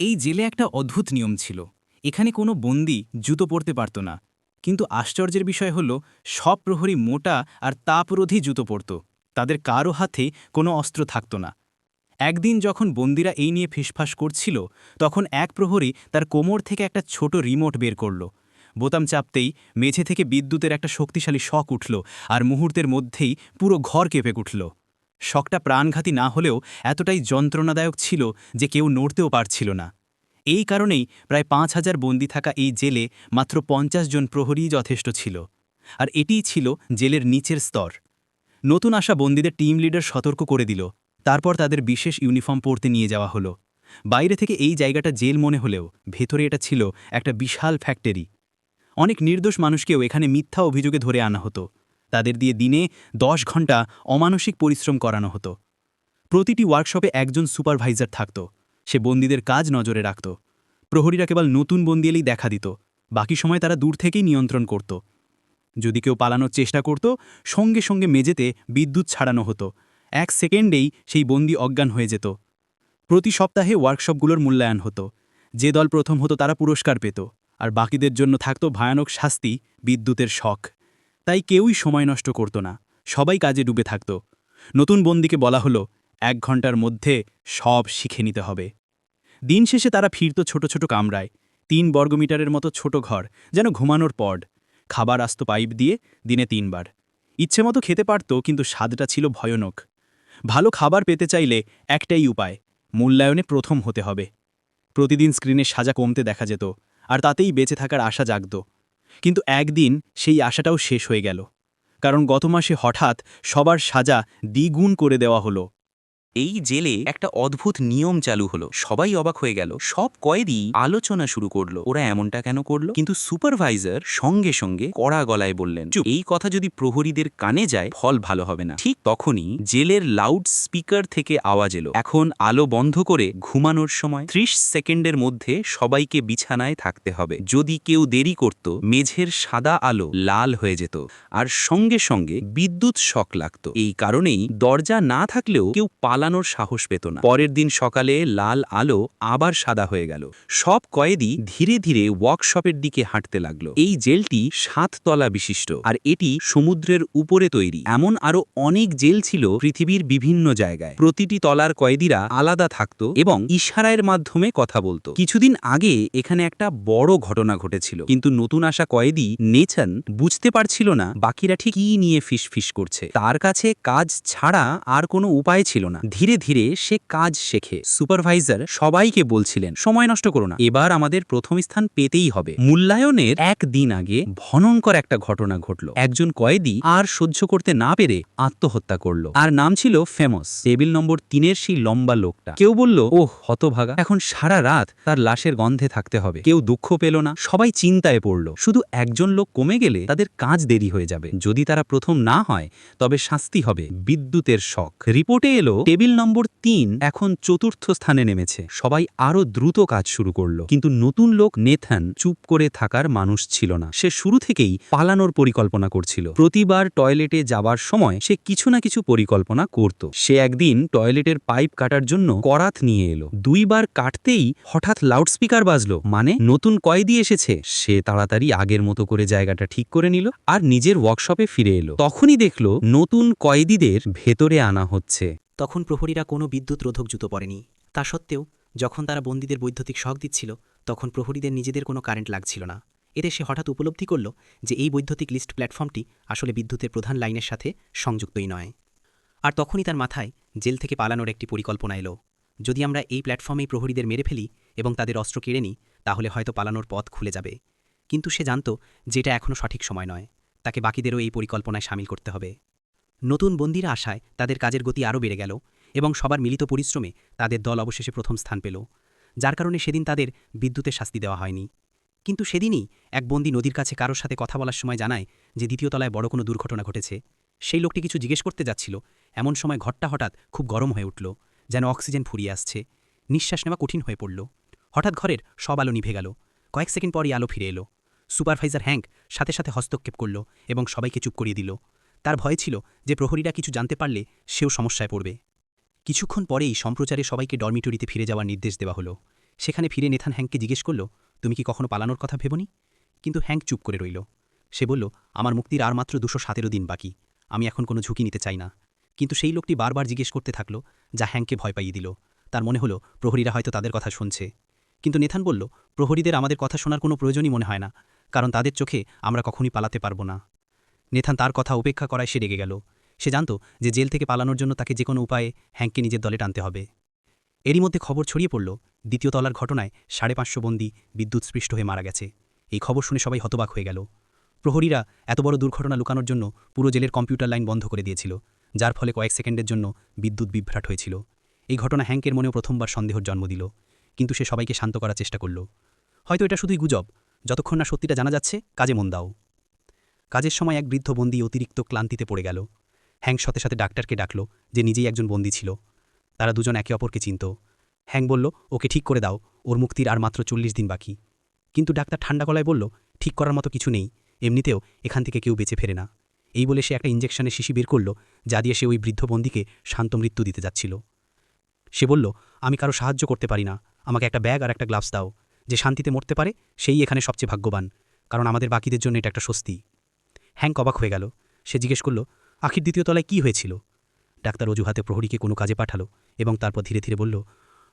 এই জেলে একটা অদ্ভুত নিয়ম ছিল। এখানে কোনো বন্দি জুতো পরতে পারত না। কিন্তু আশ্চর্যের বিষয় হল, সব প্রহরী মোটা আর তাপরোধী জুতো পরত। তাদের কারও হাতে কোনো অস্ত্র থাকত না। একদিন যখন বন্দিরা এই নিয়ে ফিসফাস করছিল, তখন এক প্রহরী তার কোমর থেকে একটা ছোট রিমোট বের করল। বোতাম চাপতেই মেঝে থেকে বিদ্যুতের একটা শক্তিশালী শক উঠল আর মুহূর্তের মধ্যেই পুরো ঘর কেঁপে উঠল। শকটা প্রাণঘাতী না হলেও এতটাই যন্ত্রণাদায়ক ছিল যে কেউ নড়তেও পারছিল না। এই কারণেই প্রায় পাঁচ হাজার বন্দি থাকা এই জেলে মাত্র পঞ্চাশ জন প্রহরীই যথেষ্ট ছিল। আর এটিই ছিল জেলের নিচের স্তর। নতুন আসা বন্দীদের টিম লিডার সতর্ক করে দিল। তারপর তাদের বিশেষ ইউনিফর্ম পরতে নিয়ে যাওয়া হলো। বাইরে থেকে এই জায়গাটা জেল মনে হলেও ভেতরে এটা ছিল একটা বিশাল ফ্যাক্টরি। অনেক নির্দোষ মানুষকেও এখানে মিথ্যা অভিযোগে ধরে আনা হতো। তাদের দিয়ে দিনে দশ ঘণ্টা অমানসিক পরিশ্রম করানো হতো। প্রতিটি ওয়ার্কশপে একজন সুপারভাইজার থাকত। সে বন্দীদের কাজ নজরে রাখত। প্রহরীরা কেবল নতুন বন্দি এলেই দেখা দিত। বাকি সময় তারা দূর থেকেই নিয়ন্ত্রণ করত। যদি কেউ পালানোর চেষ্টা করত, সঙ্গে সঙ্গে মেঝেতে বিদ্যুৎ ছাড়ানো হতো। এক সেকেন্ডেই সেই বন্দি অজ্ঞান হয়ে যেত। প্রতি সপ্তাহে ওয়ার্কশপগুলোর মূল্যায়ন হতো। যে দল প্রথম হতো তারা পুরস্কার পেত। আর বাকিদের জন্য থাকত ভয়ানক শাস্তি, বিদ্যুতের শখ। তাই কেউই সময় নষ্ট করত না, সবাই কাজে ডুবে থাকত। নতুন বন্দিকে বলা হলো, এক ঘণ্টার মধ্যে সব শিখে নিতে হবে। দিন শেষে তারা ফিরত ছোট ছোট কামরায়, তিন বর্গমিটারের মতো ছোট ঘর, যেন ঘুমানোর পড। খাবার আসত পাইপ দিয়ে দিনে তিনবার। ইচ্ছে মতো খেতে পারত, কিন্তু স্বাদটা ছিল ভয়ানক। ভালো খাবার পেতে চাইলে একটাই উপায়, মূল্যায়নে প্রথম হতে হবে। প্রতিদিন স্ক্রিনে সাজা কমতে দেখা যেত, আর তাতেই বেঁচে থাকার আশা জাগত। কিন্তু একদিন সেই আশাটাও শেষ হয়ে গেল। কারণ গত মাসে হঠাৎ সবার সাজা দ্বিগুণ করে দেওয়া হলো। এই জেলে একটা অদ্ভুত নিয়ম চালু হলো। সবাই অবাক হয়ে গেল। সব কয়েদি আলোচনা শুরু করল। ওরা এমনটা কেন করল? কিন্তু সুপারভাইজার সঙ্গে সঙ্গে কড়া গলায় বললেন এই কথা যদি প্রহরীদের কানে যায়, ফল ভালো হবে না। ঠিক তখনই জেলের লাউড স্পিকার থেকে আওয়াজ এলো। এখন আলো বন্ধ করে ঘুমানোর সময় ত্রিশ সেকেন্ডের মধ্যে সবাইকে বিছানায় থাকতে হবে। যদি কেউ দেরি করত, মেঝের সাদা আলো লাল হয়ে যেত আর সঙ্গে সঙ্গে বিদ্যুৎ শক লাগত। এই কারণেই দরজা না থাকলেও কেউ পালানোর সাহস পেত না। পরের দিন সকালে লাল আলো আবার সাদা হয়ে গেল। সব কয়েদি ধীরে ধীরে ওয়ার্কশপের দিকে হাঁটতে লাগল। এই জেলটি সাত তলা বিশিষ্ট আর এটি সমুদ্রের উপরে তৈরি। এমন আরও অনেক জেল ছিল পৃথিবীর বিভিন্ন জায়গায়। প্রতিটি তলার কয়েদিরা আলাদা থাকত এবং ইশারায়ের মাধ্যমে কথা বলতো। কিছুদিন আগে এখানে একটা বড় ঘটনা ঘটেছিল। কিন্তু নতুন আসা কয়েদি নেচান বুঝতে পারছিল না বাকিরা ঠিক কি নিয়ে ফিসফিস করছে। তার কাছে কাজ ছাড়া আর কোনো উপায় ছিল না। ধীরে ধীরে সে কাজ শেখে। সুপারভাইজার সবাইকে বলছিলেন, সময় নষ্ট করো না। এবার আমাদের প্রথম স্থান পেতেই হবে। মূল্যায়নের একদিন আগে ভয়ঙ্কর একটা ঘটনা ঘটল। একজন কয়েদি আর সহ্য করতে না পেরে আত্মহত্যা করল। আর নাম ছিল ফেমস। টেবিল নম্বর তিনের সেই লম্বা লোকটা। কেউ বলল ও হতভাগা। এখন সারা রাত তার লাশের গন্ধে থাকতে হবে। কেউ দুঃখ পেল না। সবাই চিন্তায় পড়ল। শুধু একজন লোক কমে গেলে তাদের কাজ দেরি হয়ে যাবে। যদি তারা প্রথম না হয়, তবে শাস্তি হবে বিদ্যুতের শখ রিপোর্টে এলো টেবিল নম্বর তিন এখন চতুর্থ স্থানে নেমেছে। সবাই আরও দ্রুত কাজ শুরু করল। কিন্তু নতুন লোক নেথান চুপ করে থাকার মানুষ ছিল না। সে শুরু থেকেই পালানোর পরিকল্পনা করছিল। প্রতিবার টয়লেটে যাবার সময় সে কিছু না কিছু পরিকল্পনা করত। সে একদিন টয়লেটের পাইপ কাটার জন্য করাত নিয়ে এলো। দুইবার কাটতেই হঠাৎ লাউডস্পিকার বাজলো। মানে নতুন কয়েদি এসেছে। সে তাড়াতাড়ি আগের মতো করে জায়গাটা ঠিক করে নিল আর নিজের ওয়ার্কশপে ফিরে এলো। তখনই দেখল নতুন কয়েদিদের ভেতরে আনা হচ্ছে। তখন প্রহরীরা কোনো বিদ্যুৎ রোধক জুতো পরেনি। তা সত্ত্বেও, যখন তারা বন্দীদের বৈদ্যুতিক শক দিচ্ছিল, তখন প্রহরীদের নিজেদের কোনো কারেন্ট লাগছিল না। এতে সে হঠাৎ উপলব্ধি করল যে এই বৈদ্যুতিক লিস্ট প্ল্যাটফর্মটি আসলে বিদ্যুতের প্রধান লাইনের সাথে সংযুক্তই নয়। আর তখনই তার মাথায় জেল থেকে পালানোর একটি পরিকল্পনা এলো। যদি আমরা এই প্ল্যাটফর্মেই প্রহরীদের মেরে ফেলি এবং তাদের অস্ত্র কেড়ে নিই, তাহলে হয়তো পালানোর পথ খুলে যাবে। কিন্তু সে জানত যে এটা এখনও সঠিক সময় নয়। তাকে বাকিদেরও এই পরিকল্পনায় সামিল করতে হবে। নতুন বন্দিরা আশায় তাদের কাজের গতি আরও বেড়ে গেল এবং সবার মিলিত পরিশ্রমে তাদের দল অবশেষে প্রথম স্থান পেল, যার কারণে সেদিন তাদের বিদ্যুতের শাস্তি দেওয়া হয়নি। কিন্তু সেদিনই এক বন্দি নদীর কাছে কারোর সাথে কথা বলার সময় জানায় যে দ্বিতীয় তলায় বড় কোনো দুর্ঘটনা ঘটেছে। সেই লোকটি কিছু জিজ্ঞেস করতে যাচ্ছিল, এমন সময় ঘরটা হঠাৎ খুব গরম হয়ে উঠল, যেন অক্সিজেন ফুরিয়ে আসছে। নিঃশ্বাস নেওয়া কঠিন হয়ে পড়ল। হঠাৎ ঘরের সব আলো নিভে গেল। কয়েক সেকেন্ড পরই আলো ফিরে এলো। সুপারভাইজার হ্যাঙ্ক সাথে সাথে হস্তক্ষেপ করল এবং সবাইকে চুপ করিয়ে দিল। তার ভয় ছিল যে প্রহরীরা কিছু জানতে পারলে সেও সমস্যায় পড়বে। কিছুক্ষণ পরেই সম্প্রচারে সবাইকে ডরমিটরিতে ফিরে যাওয়ার নির্দেশ দেওয়া হলো। সেখানে ফিরে নেথান হ্যাংককে জিজ্ঞেস করল, তুমি কি কখনো পালানোর কথা ভেবনি? কিন্তু হ্যাংক চুপ করে রইল। সে বলল, আমার মুক্তির আর মাত্র দুশো সতেরো দিন বাকি। আমি এখন কোনো ঝুঁকি নিতে চাই না। কিন্তু সেই লোকটি বারবার জিজ্ঞেস করতে থাকল, যা হ্যাংকে ভয় পাইয়ে দিল। তার মনে হলো, প্রহরীরা হয়তো তাদের কথা শুনছে। কিন্তু নেথান বলল, প্রহরীদের আমাদের কথা শোনার কোনো প্রয়োজনই মনে হয় না, কারণ তাদের চোখে আমরা কখনই পালাতে পারব না। নেথান তার কথা উপেক্ষা করায় সে রেগে গেল। সে জানত যে জেল থেকে পালানোর জন্য তাকে যে কোনো উপায়ে হ্যাংককে নিজের দলে টানতে হবে। এরই মধ্যে খবর ছড়িয়ে পড়ল, দ্বিতীয় তলার ঘটনায় সাড়ে পাঁচশো বন্দি বিদ্যুৎস্পৃষ্ট হয়ে মারা গেছে। এই খবর শুনে সবাই হতবাক হয়ে গেল। প্রহরীরা এত বড় দুর্ঘটনা লুকানোর জন্য পুরো জেলের কম্পিউটার লাইন বন্ধ করে দিয়েছিল, যার ফলে কয়েক সেকেন্ডের জন্য বিদ্যুৎ বিভ্রাট হয়েছিল। এই ঘটনা হ্যাংকের মনেও প্রথমবার সন্দেহর জন্ম দিল, কিন্তু সে সবাইকে শান্ত করার চেষ্টা করল। হয়তো এটা শুধুই গুজব। যতক্ষণ না সত্যিটা জানা যাচ্ছে, কাজে মন দাও। কাজের সময় এক বৃদ্ধ বন্দী অতিরিক্ত ক্লান্তিতে পড়ে গেল। হ্যাং সাথে সাথে ডাক্তারকে ডাকল যে নিজেই একজন বন্দী ছিল। তারা দুজন একে অপরকে চিনত। হ্যাং বলল, ওকে ঠিক করে দাও, ওর মুক্তির আর মাত্র চল্লিশ দিন বাকি। কিন্তু ডাক্তার ঠান্ডা গলায় বলল, ঠিক করার মতো কিছু নেই, এমনিতেও এখান থেকে কেউ বেঁচে ফেরে না। এই বলে সে একটা ইঞ্জেকশনের শিশি বের করল, যা দিয়ে সে ওই বৃদ্ধ বন্দীকে শান্ত মৃত্যু দিতে যাচ্ছিল। সে বলল, আমি কারও সাহায্য করতে পারি না, আমাকে একটা ব্যাগ আর একটা গ্লাভস দাও। যে শান্তিতে মরতে পারে, সেই এখানে সবচেয়ে ভাগ্যবান, কারণ আমাদের বাকিদের জন্য এটা একটা স্বস্তি। হ্যাংক অবাক হয়ে গেল। সে জিজ্ঞেস করল, আখির দ্বিতীয় তলায় কী হয়েছিল? ডাক্তার অজুহাতে প্রহরীকে কোনো কাজে পাঠালো এবং তারপর ধীরে ধীরে বলল,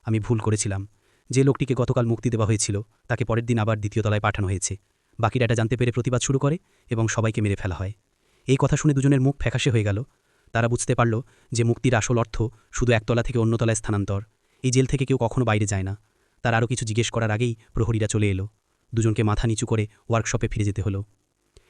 আমি ভুল করেছিলাম। যে লোকটিকে গতকাল মুক্তি দেওয়া হয়েছিল, তাকে পরের দিন আবার দ্বিতীয় তলায় পাঠানো হয়েছে। বাকিরা এটা জানতে পেরে প্রতিবাদ শুরু করে এবং সবাইকে মেরে ফেলা হয়। এই কথা শুনে দুজনের মুখ ফ্যাকাশে হয়ে গেল। তারা বুঝতে পারল যে মুক্তির আসল অর্থ শুধু একতলা থেকে অন্য তলায় স্থানান্তর। এই জেল থেকে কেউ কখনো বাইরে যায় না। তার আরও কিছু জিজ্ঞেস করার আগেই প্রহরীরা চলে এলো। দুজনকে মাথা নিচু করে ওয়ার্কশপে ফিরে যেতে হলো।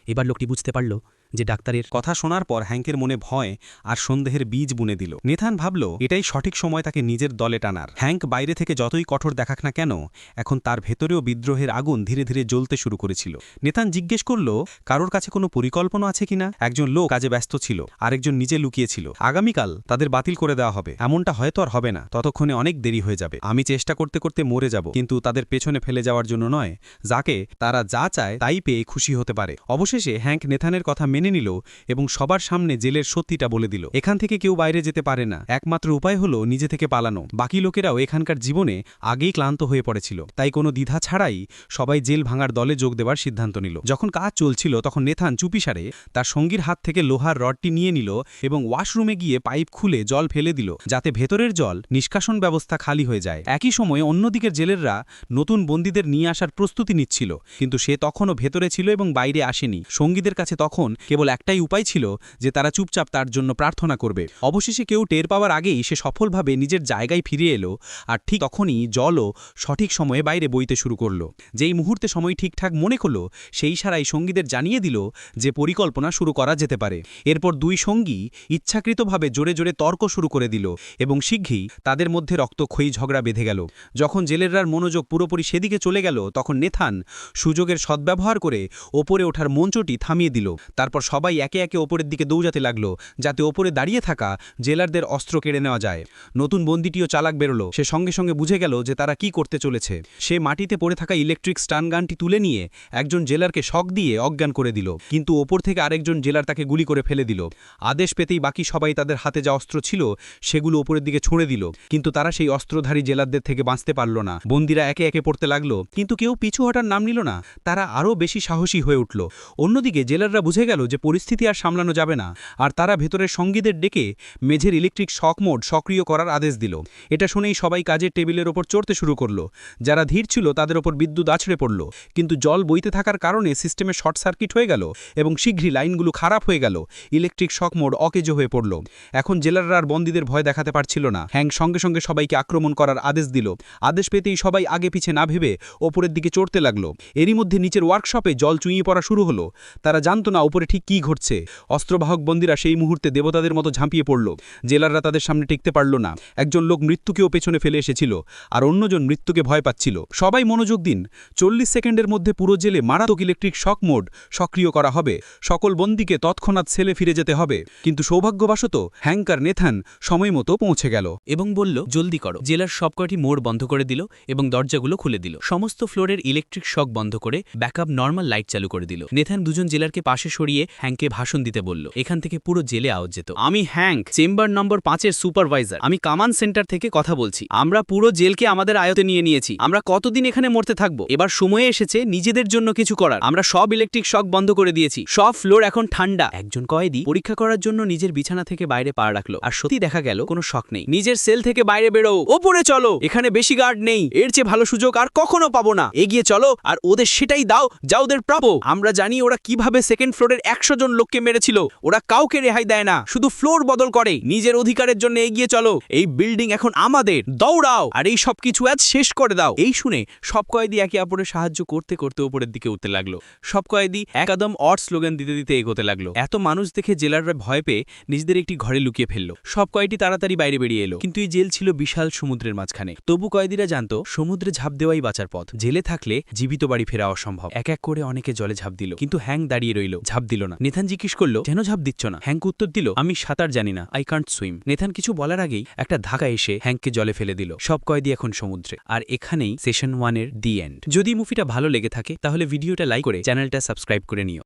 এবার লোকটি বুঝতে পারল যে ডাক্তারের কথা শোনার পর হ্যাঙ্কের মনে ভয় আর সন্দেহের বীজ বুনে দিল। নেথান ভাবল, এটাই সঠিক সময় তাকে নিজের দলে টানার। হ্যাঙ্ক বাইরে থেকে যতই কঠোর দেখাক না কেন, এখন তার ভেতরেও বিদ্রোহের আগুন ধীরে ধীরে জ্বলতে শুরু করেছিল। নেথান জিজ্ঞেস করল, কারোর কাছে কোনো পরিকল্পনা আছে কিনা একজন লোক কাজে ব্যস্ত ছিল, আরেকজন নিজে লুকিয়েছিল আগামীকাল তাদের বাতিল করে দেওয়া হবে। এমনটা হয়তো আর হবে না। ততক্ষণে অনেক দেরি হয়ে যাবে। আমি চেষ্টা করতে করতে মরে যাব। কিন্তু তাদের পেছনে ফেলে যাওয়ার জন্য নয়। যাকে তারা যা চায় তাই পেয়ে খুশি হতে পারে। অবশেষে হ্যাঙ্ক নেথানের কথা মেনে নিল এবং সবার সামনে জেলের সত্যিটা বলে দিল। এখান থেকে কেউ বাইরে যেতে পারে না। একমাত্র উপায় হলো নিজে থেকে পালানো। বাকি লোকেরাও এখানকার জীবনে আগেই ক্লান্ত হয়ে পড়েছিল। তাই কোনো দ্বিধা ছাড়াই সবাই জেল ভাঙার দলে যোগ দেওয়ার সিদ্ধান্ত নিল। যখন কাজ চলছিল তখন নেথান চুপিসারে তার সঙ্গীর হাত থেকে লোহার রডটি নিয়ে নিল এবং ওয়াশরুমে গিয়ে পাইপ খুলে জল ফেলে দিল যাতে ভেতরের জল নিষ্কাশন ব্যবস্থা খালি হয়ে যায়। একই সময়ে অন্যদিকের জেলেররা নতুন বন্দীদের নিয়ে আসার প্রস্তুতি নিচ্ছিল। কিন্তু সে তখনও ভেতরে ছিল এবং বাইরে আসেনি। সঙ্গীদের কাছে তখন কেবল একটাই উপায় ছিল যে তারা চুপচাপ তার জন্য প্রার্থনা করবে। অবশেষে কেউ টের পাওয়ার আগেই সে সফলভাবে নিজের জায়গায় ফিরে এলো আর ঠিক তখনই জলও সঠিক সময়ে বাইরে বইতে শুরু করল। যেই মুহূর্তে সময় ঠিকঠাক মনে করল, সেই সারাই সঙ্গীদের জানিয়ে দিল যে পরিকল্পনা শুরু করা যেতে পারে। এরপর দুই সঙ্গী ইচ্ছাকৃতভাবে জোরে জোরে তর্ক শুরু করে দিল এবং শীঘ্রই তাদের মধ্যে রক্তক্ষয়ী ঝগড়া বেঁধে গেল। যখন জেলেরার মনোযোগ পুরোপুরি সেদিকে চলে গেল, তখন নেথান সুযোগের সদ্ব্যবহার করে ওপরে ওঠার মঞ্চটি থামিয়ে দিল। তারপর সবাই একে একে ওপরের দিকে দৌড়াতে লাগল, যাতে ওপরে দাঁড়িয়ে থাকা জেলারদের অস্ত্র কেড়ে নেওয়া যায়। নতুন বন্দিটিও চালাক বেরোলো। সে সঙ্গে সঙ্গে বুঝে গেল যে তারা কি করতে চলেছে। সে মাটিতে পড়ে থাকা ইলেকট্রিক স্টান গানটি তুলে নিয়ে একজন জেলারকে শক দিয়ে অজ্ঞান করে দিল। কিন্তু ওপর থেকে আরেকজন জেলার তাকে গুলি করে ফেলে দিল। আদেশ পেতেই বাকি সবাই তাদের হাতে যা অস্ত্র ছিল, সেগুলো ওপরের দিকে ছুঁড়ে দিল। কিন্তু তারা সেই অস্ত্রধারী জেলারদের থেকে বাঁচতে পারল না। বন্দিরা একে একে পড়তে লাগল। কিন্তু কেউ পিছু হটার নাম নিল না। তারা আরও বেশি সাহসী হয়ে উঠল। অন্যদিকে জেলাররা বুঝে গেল যে পরিস্থিতি আর সামলানো যাবে না। আর তারা ভেতরের সঙ্গীদের ডেকে মেঝের ইলেকট্রিক শক মোড সক্রিয় করার আদেশ দিল। এটা শুনেই সবাই কাজের টেবিলের ওপর চড়তে শুরু করল। যারা ধীর ছিল তাদের ওপর বিদ্যুৎ আছড়ে পড়ল। কিন্তু জল বইতে থাকার কারণে সিস্টেমে শর্ট সার্কিট হয়ে গেল এবং শীঘ্রই লাইনগুলো খারাপ হয়ে গেল। ইলেকট্রিক শক মোড অকেজো হয়ে পড়ল। এখন জেলাররা আর বন্দীদের ভয় দেখাতে পারছিল না। হ্যাং সঙ্গে সঙ্গে সবাইকে আক্রমণ করার আদেশ দিল। আদেশ পেতেই সবাই আগে পিছে না ভেবে ওপরের দিকে চড়তে লাগল। এরই মধ্যে নিচের ওয়ার্কশপে জল চুঁইয়ে পড়া শুরু হলো। তারা জানতো না উপরে ঠিক কী ঘটছে? অস্ত্রবাহক বন্দীরা সেই মুহূর্তে দেবতাদের মতো ঝাঁপিয়ে পড়ল। জেলাররা তাদের সামনে টিকতে পারল না। একজন লোক মৃত্যুকেও পেছনে ফেলে এসেছিল, আর অন্যজন মৃত্যুকে ভয় পাচ্ছিল। সবাই মনোযোগ দিন। চল্লিশ সেকেন্ডের মধ্যে পুরো জেলে মারাত্মক ইলেকট্রিক শক মোড সক্রিয় করা হবে। সকল বন্দীকে তৎক্ষণাৎ ছেলে ফিরে যেতে হবে। কিন্তু সৌভাগ্যবশত, হ্যাঙ্কার নেথান সময় মতো পৌঁছে গেল এবং বলল, জলদি করো। জেলার সবকটি মোড় বন্ধ করে দিল এবং দরজাগুলো খুলে দিল। সমস্ত ফ্লোরের ইলেকট্রিক শক বন্ধ করে ব্যাকআপ নর্মাল লাইট চালু করে দিল। নেথান দুজন জেলারকে পাশে সরিয়ে হ্যাংকে ভাষণ দিতে বলল। এখান থেকে পুরো জেলে আওয়াজ যেত। আমি হ্যাংক চেম্বার নম্বর পাঁচের সুপারভাইজার। আমি কামান সেন্টার থেকে কথা বলছি। আমরা পুরো জেলকে আমাদের আয়তে নিয়ে নিয়েছি। আমরা কতদিন এখানে মরতে থাকব? এবার সময় এসেছে নিজেদের জন্য কিছু করার। আমরা সব ইলেকট্রিক শক বন্ধ করে দিয়েছি। সব ফ্লোর এখন ঠান্ডা। একজন কয়েদি পরীক্ষা করার জন্য নিজের বিছানা থেকে বাইরে পা রাখল। আর সত্যি দেখা গেল, কোনো শক নেই। নিজের সেল থেকে বাইরে বেরো। ওপরে চলো। এখানে বেশি গার্ড নেই। এর চেয়ে ভালো সুযোগ আর কখনো পাবো না। এগিয়ে চলো। আর ওদের সেটাই দাও। যা ওদের প্রাপ্য। আমরা জানি ওরা কীভাবে সেকেন্ড ফ্লোরের একশো জন লোককে মেরেছিল। ওরা কাউকে রেহাই দেয় না। শুধু ফ্লোর বদল করে। নিজের অধিকারের জন্য এগিয়ে চলো। এই বিল্ডিং এখন আমাদের। দৌড়াও। আর এই সব কিছু আজ শেষ করে দাও। এই শুনে সব কয়েদি একে অপরের সাহায্য করতে করতে উপরের দিকে উঠতে লাগল। সব কয়েদি একদম অট স্লোগান দিতে দিতে এগোতে লাগল। এত মানুষ দেখে জেলাররা ভয় পেয়ে নিজেদের একটি ঘরে লুকিয়ে ফেলল। সব কয়েদি তাড়াতাড়ি বাইরে বেরিয়ে এলো। কিন্তু এই জেল ছিল বিশাল সমুদ্রের মাঝখানে। তবু কয়েদিরা জানতো, সমুদ্রে ঝাঁপ দেওয়াই বাঁচার পথ। জেলে থাকলে জীবিত বাড়ি ফেরা অসম্ভব। এক এক করে অনেকে জলে ঝাঁপ দিল। কিন্তু হ্যাং দাঁড়িয়ে রইল। ঝাঁপ দিল না। নেথান জিজ্ঞেস করল, কেন ঝাঁপ দিচ্ছ না? হ্যাংক উত্তর দিল, আমি সাঁতার জানি না আই কান্ট সুইম নেথান কিছু বলার আগেই একটা ধাকা এসে হ্যাংককে জলে ফেলে দিল, সব কয়েদি এখন সমুদ্রে। আর এখানেই সেশন ওয়ানের দি এন্ড। যদি মুভিটা ভালো লেগে থাকে, তাহলে ভিডিওটা লাইক করে চ্যানেলটা সাবস্ক্রাইব করে নিও।